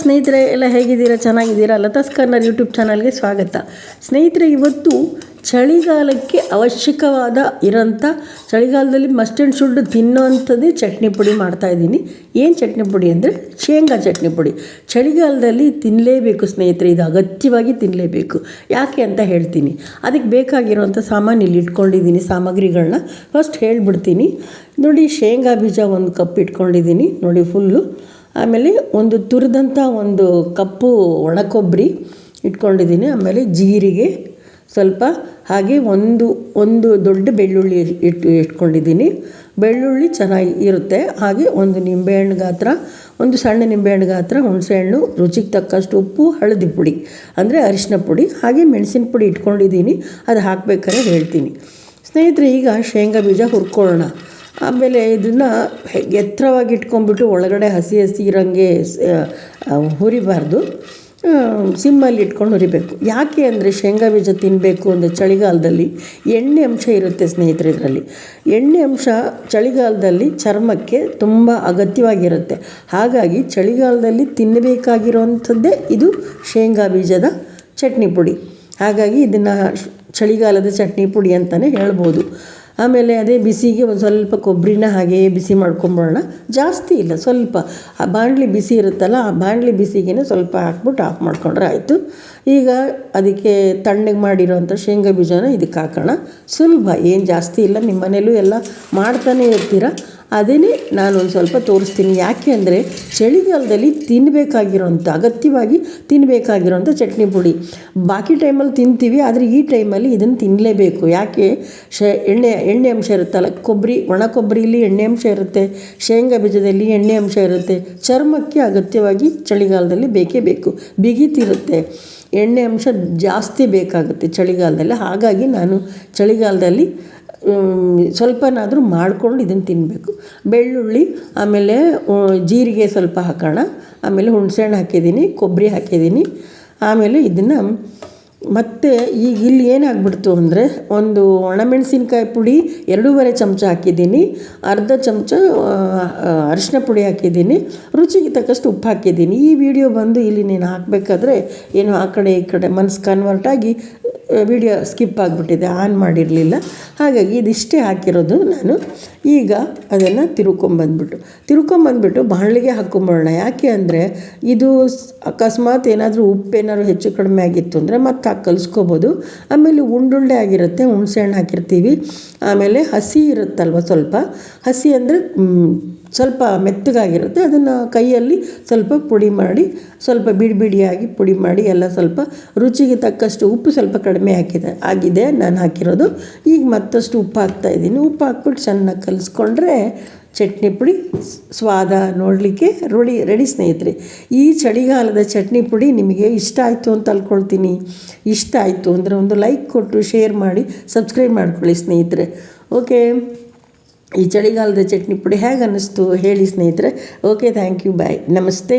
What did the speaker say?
ಸ್ನೇಹಿತರೆ, ಎಲ್ಲ ಹೇಗಿದ್ದೀರಾ? ಚೆನ್ನಾಗಿದ್ದೀರಾ? ಲತಾಸ್ ಕಾರ್ನರ್ ಯೂಟ್ಯೂಬ್ ಚಾನಲ್ಗೆ ಸ್ವಾಗತ. ಸ್ನೇಹಿತರೆ, ಇವತ್ತು ಚಳಿಗಾಲಕ್ಕೆ ಅವಶ್ಯಕವಾದ ಇರೋಂಥ, ಚಳಿಗಾಲದಲ್ಲಿ ಮಸ್ಟ್ ಆ್ಯಂಡ್ ಶುಡ್ ತಿನ್ನೋವಂಥದ್ದೇ ಚಟ್ನಿ ಪುಡಿ ಮಾಡ್ತಾಯಿದ್ದೀನಿ ಏನು ಚಟ್ನಿ ಪುಡಿ ಅಂದರೆ? ಶೇಂಗಾ ಚಟ್ನಿ ಪುಡಿ. ಚಳಿಗಾಲದಲ್ಲಿ ತಿನ್ನಲೇಬೇಕು ಸ್ನೇಹಿತರೆ, ಇದು ಅಗತ್ಯವಾಗಿ ತಿನ್ನಲೇಬೇಕು ಯಾಕೆ ಅಂತ ಹೇಳ್ತೀನಿ. ಅದಕ್ಕೆ ಬೇಕಾಗಿರೋಂಥ ಸಾಮಾನು ಇಲ್ಲಿ ಇಟ್ಕೊಂಡಿದ್ದೀನಿ ಸಾಮಗ್ರಿಗಳನ್ನ ಫಸ್ಟ್ ಹೇಳ್ಬಿಡ್ತೀನಿ. ನೋಡಿ, ಶೇಂಗಾ ಬೀಜ ಒಂದು ಕಪ್ ಇಟ್ಕೊಂಡಿದ್ದೀನಿ. ನೋಡಿ ಫುಲ್ಲು ಆಮೇಲೆ ಒಂದು ತುರಿದಂಥ ಒಂದು ಕಪ್ಪು ಒಣ ಕೊಬ್ಬರಿ ಇಟ್ಕೊಂಡಿದ್ದೀನಿ. ಆಮೇಲೆ ಜೀರಿಗೆ ಸ್ವಲ್ಪ ಹಾಗೆ ಒಂದು ಒಂದು ದೊಡ್ಡ ಬೆಳ್ಳುಳ್ಳಿ ಇಟ್ಟು, ಇಟ್ಕೊಂಡಿದ್ದೀನಿ. ಬೆಳ್ಳುಳ್ಳಿ ಚೆನ್ನಾಗಿ ಇರುತ್ತೆ. ಹಾಗೆ ಒಂದು ನಿಂಬೆಹಣ್ಣು ಗಾತ್ರ, ಒಂದು ಸಣ್ಣ ನಿಂಬೆಹಣ್ಣು ಗಾತ್ರ, ಹುಣಸೆಹಣ್ಣು, ರುಚಿಗೆ ತಕ್ಕಷ್ಟು ಉಪ್ಪು, ಹಳದಿ ಪುಡಿ, ಅಂದರೆ ಅರಿಶಿನ ಪುಡಿ, ಹಾಗೆ ಮೆಣಸಿನ ಪುಡಿ ಇಟ್ಕೊಂಡಿದ್ದೀನಿ. ಅದು ಹಾಕಬೇಕಾದ್ರೆ ಹೇಳ್ತೀನಿ. ಸ್ನೇಹಿತರೆ, ಈಗ ಶೇಂಗಾ ಬೀಜ ಹುರ್ಕೊಳ್ಳೋಣ. ಆಮೇಲೆ ಇದನ್ನು ಎತ್ತರವಾಗಿ ಇಟ್ಕೊಂಡ್ಬಿಟ್ಟು ಒಳಗಡೆ ಹಸಿ ಹಸಿ ಇರೋಂಗೆ ಹುರಿಬಾರ್ದು. ಸಿಮ್ಮಲ್ಲಿ ಇಟ್ಕೊಂಡು ಹುರಿಬೇಕು. ಯಾಕೆ ಅಂದರೆ ಶೇಂಗಾ ಬೀಜ ತಿನ್ನಬೇಕು ಅಂದರೆ ಚಳಿಗಾಲದಲ್ಲಿ ಎಣ್ಣೆ ಅಂಶ ಇರುತ್ತೆ ಸ್ನೇಹಿತರೆ ಇದರಲ್ಲಿ. ಎಣ್ಣೆ ಅಂಶ ಚಳಿಗಾಲದಲ್ಲಿ ಚರ್ಮಕ್ಕೆ ತುಂಬ ಅಗತ್ಯವಾಗಿರುತ್ತೆ. ಹಾಗಾಗಿ ಚಳಿಗಾಲದಲ್ಲಿ ತಿನ್ನಬೇಕಾಗಿರುವಂಥದ್ದೇ ಇದು ಶೇಂಗಾ ಬೀಜದ ಚಟ್ನಿ ಪುಡಿ. ಹಾಗಾಗಿ ಇದನ್ನು ಚಳಿಗಾಲದ ಚಟ್ನಿ ಪುಡಿ ಅಂತಲೇ ಹೇಳ್ಬೋದು. ಆಮೇಲೆ ಅದೇ ಬಿಸಿಗೆ ಒಂದು ಸ್ವಲ್ಪ ಕೊಬ್ಬರಿನ ಹಾಗೆಯೇ ಬಿಸಿ ಮಾಡ್ಕೊಂಬಿಡೋಣ ಜಾಸ್ತಿ ಇಲ್ಲ, ಸ್ವಲ್ಪ. ಆ ಬಾಣಲಿ ಬಿಸಿ ಇರುತ್ತಲ್ಲ, ಆ ಬಾಣಲಿ ಬಿಸಿಗೆ ಸ್ವಲ್ಪ ಹಾಕ್ಬಿಟ್ಟು ಆಫ್ ಮಾಡ್ಕೊಂಡ್ರೆ ಆಯಿತು. ಈಗ ಅದಕ್ಕೆ ತಣ್ಣಗೆ ಮಾಡಿರೋಂಥ ಶೇಂಗಾ ಬೀಜನ ಇದಕ್ಕೆ ಹಾಕೋಣ. ಸುಲಭ, ಏನು ಜಾಸ್ತಿ ಇಲ್ಲ ನಿಮ್ಮ ಮನೇಲೂ ಎಲ್ಲ ಮಾಡ್ತಾನೆ ಇರ್ತೀರ. ಅದೇನೇ ನಾನು ಒಂದು ಸ್ವಲ್ಪ ತೋರಿಸ್ತೀನಿ. ಯಾಕೆ ಅಂದರೆ ಚಳಿಗಾಲದಲ್ಲಿ ತಿನ್ನಬೇಕಾಗಿರೋಂಥ ಅಗತ್ಯವಾಗಿ ತಿನ್ನಬೇಕಾಗಿರೋಂಥ ಚಟ್ನಿ ಪುಡಿ. ಬಾಕಿ ಟೈಮಲ್ಲಿ ತಿಂತೀವಿ, ಆದರೆ ಈ ಟೈಮಲ್ಲಿ ಇದನ್ನು ತಿನ್ನಲೇಬೇಕು ಯಾಕೆ? ಶ, ಎಣ್ಣೆ ಎಣ್ಣೆ ಅಂಶ ಇರುತ್ತಲ್ಲ, ಕೊಬ್ಬರಿ, ಒಣ ಕೊಬ್ಬರಿಲಿ ಎಣ್ಣೆ ಅಂಶ ಇರುತ್ತೆ, ಶೇಂಗಾ ಬೀಜದಲ್ಲಿ ಎಣ್ಣೆ ಅಂಶ ಇರುತ್ತೆ. ಚರ್ಮಕ್ಕೆ ಅಗತ್ಯವಾಗಿ ಚಳಿಗಾಲದಲ್ಲಿ ಬೇಕೇ ಬೇಕು. ಬಿಗಿತಿರುತ್ತೆ. ಎಣ್ಣೆ ಅಂಶ ಜಾಸ್ತಿ ಬೇಕಾಗುತ್ತೆ ಚಳಿಗಾಲದಲ್ಲಿ. ಹಾಗಾಗಿ ನಾನು ಚಳಿಗಾಲದಲ್ಲಿ ಸ್ವಲ್ಪನಾದರೂ ಮಾಡಿಕೊಂಡು ಇದನ್ನು ತಿನ್ನಬೇಕು ಬೆಳ್ಳುಳ್ಳಿ, ಆಮೇಲೆ ಜೀರಿಗೆ ಸ್ವಲ್ಪ ಹಾಕೋಣ. ಆಮೇಲೆ ಹುಣಸೆಹಣ್ಣು ಹಾಕಿದ್ದೀನಿ, ಕೊಬ್ಬರಿ ಹಾಕಿದ್ದೀನಿ. ಆಮೇಲೆ ಇದನ್ನು ಮತ್ತು ಈಗ ಇಲ್ಲಿ ಏನಾಗ್ಬಿಡ್ತು ಅಂದರೆ ಒಂದು ಒಣಮೆಣಸಿನ್ಕಾಯಿ ಪುಡಿ ಎರಡೂವರೆ ಚಮಚ ಹಾಕಿದ್ದೀನಿ. ಅರ್ಧ ಚಮಚ ಅರಿಶಿನ ಪುಡಿ ಹಾಕಿದ್ದೀನಿ. ರುಚಿಗೆ ತಕ್ಕಷ್ಟು ಉಪ್ಪು ಹಾಕಿದ್ದೀನಿ. ಈ ವಿಡಿಯೋ ಬಂದು ಇಲ್ಲಿ ನೀನು ಹಾಕಬೇಕಾದ್ರೆ ಏನು ಆ ಕಡೆ ಈ ಕಡೆ ಮನಸ್ಸು ಕನ್ವರ್ಟ್ ಆಗಿ ವಿಡಿಯೋ ಸ್ಕಿಪ್ ಆಗಿಬಿಟ್ಟಿದೆ ಆನ್ ಮಾಡಿರಲಿಲ್ಲ. ಹಾಗಾಗಿ ಇದಿಷ್ಟೇ ಹಾಕಿರೋದು ನಾನು. ಈಗ ಅದನ್ನು ತಿರುಕೊಂಬಂದ್ಬಿಟ್ಟು. ತಿರುಕೊಂಬಂದ್ಬಿಟ್ಟು ಬಾಣಲಿಗೆ ಹಾಕ್ಕೊಂಬಿಡೋಣ ಯಾಕೆ ಅಂದರೆ ಇದು ಅಕಸ್ಮಾತ್ ಏನಾದರೂ ಉಪ್ಪೇನಾದ್ರು ಹೆಚ್ಚು ಕಡಿಮೆ ಆಗಿತ್ತು ಅಂದರೆ ಮತ್ತೆ ಹಾಕಿ ಕಲಿಸ್ಕೋಬೋದು. ಆಮೇಲೆ ಉಂಡುಂಡೆ ಆಗಿರುತ್ತೆ, ಹುಣಸೆಹಣ್ಣು ಹಾಕಿರ್ತೀವಿ. ಆಮೇಲೆ ಹಸಿ ಇರುತ್ತಲ್ವ ಸ್ವಲ್ಪ. ಹಸಿ ಅಂದರೆ ಸ್ವಲ್ಪ ಮೆತ್ತಗಾಗಿರುತ್ತೆ. ಅದನ್ನು ಕೈಯಲ್ಲಿ ಸ್ವಲ್ಪ ಪುಡಿ ಮಾಡಿ, ಸ್ವಲ್ಪ ಬಿಡಿ ಬಿಡಿಯಾಗಿ ಪುಡಿ ಮಾಡಿ ಎಲ್ಲ ಸ್ವಲ್ಪ ರುಚಿಗೆ ತಕ್ಕಷ್ಟು ಉಪ್ಪು ಸ್ವಲ್ಪ ಕಡಿಮೆ ಹಾಕಿದೆ, ಆಗಿದೆ ನಾನು ಹಾಕಿರೋದು. ಈಗ ಮತ್ತಷ್ಟು ಉಪ್ಪು ಹಾಕ್ತಾಯಿದ್ದೀನಿ ಉಪ್ಪು ಹಾಕ್ಬಿಟ್ಟು ಚೆನ್ನಾಗಿ ಕಲಿಸ್ಕೊಂಡ್ರೆ ಚಟ್ನಿ ಪುಡಿ, ಸ್ವಾದ ನೋಡಲಿಕ್ಕೆ ರೆಡಿ ರೆಡಿ ಸ್ನೇಹಿತರೆ. ಈ ಚಳಿಗಾಲದ ಚಟ್ನಿ ಪುಡಿ ನಿಮಗೆ ಇಷ್ಟ ಆಯಿತು ಅಂತ ಅಲ್ಕೊಳ್ತೀನಿ ಇಷ್ಟ ಆಯಿತು ಅಂದರೆ ಒಂದು ಲೈಕ್ ಕೊಟ್ಟು ಶೇರ್ ಮಾಡಿ ಸಬ್ಸ್ಕ್ರೈಬ್ ಮಾಡ್ಕೊಳ್ಳಿ ಸ್ನೇಹಿತರೆ. ಓಕೆ ಈ ಚಳಿಗಾಲದ ಚಟ್ನಿ ಪುಡಿ ಹೇಗೆ ಅನ್ನಿಸ್ತು ಹೇಳಿ ಸ್ನೇಹಿತರೆ. ಓಕೆ ಥ್ಯಾಂಕ್ ಯು ಬಾಯ್ ನಮಸ್ತೆ.